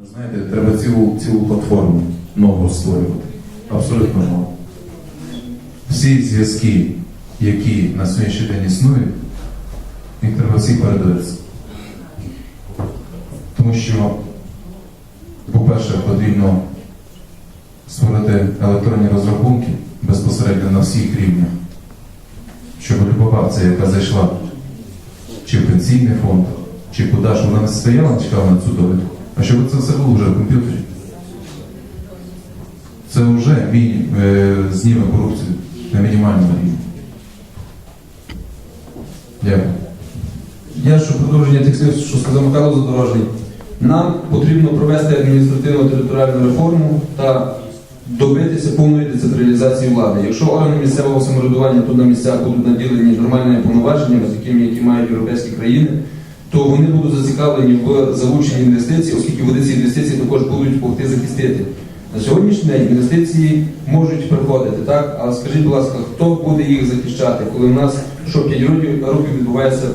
Ви знаєте, треба цілу, цілу платформу нову створювати. Абсолютно нову. Всі зв'язки, які на сьогоднішній день існують, їх треба всі передивитися. Тому що, по-перше, потрібно створити електронні розрахунки безпосередньо на всіх рівнях, щоб люба акція, яка зайшла чи в пенсійний фонд, чи куди ж вона не стояла, чекала на цю довідку, а щоб це все було вже в комп'ютері. Це вже міні, е, зніме корупцію на мінімальному рівні. Дякую. Я що продовження тих слів, що сказав Михайло Задорожний, нам потрібно провести адміністративно-територіальну реформу та добитися повної децентралізації влади. Якщо органи місцевого самоврядування тут на місцях будуть наділені нормальними повноваженнями, такими, які мають європейські країни, то вони будуть зацікавлені в залученні інвестицій, оскільки вони ці інвестиції також будуть могти захистити. На сьогоднішній день інвестиції можуть приходити, так? Але скажіть, будь ласка, хто буде їх захищати, коли в нас що 5 років, років відбувається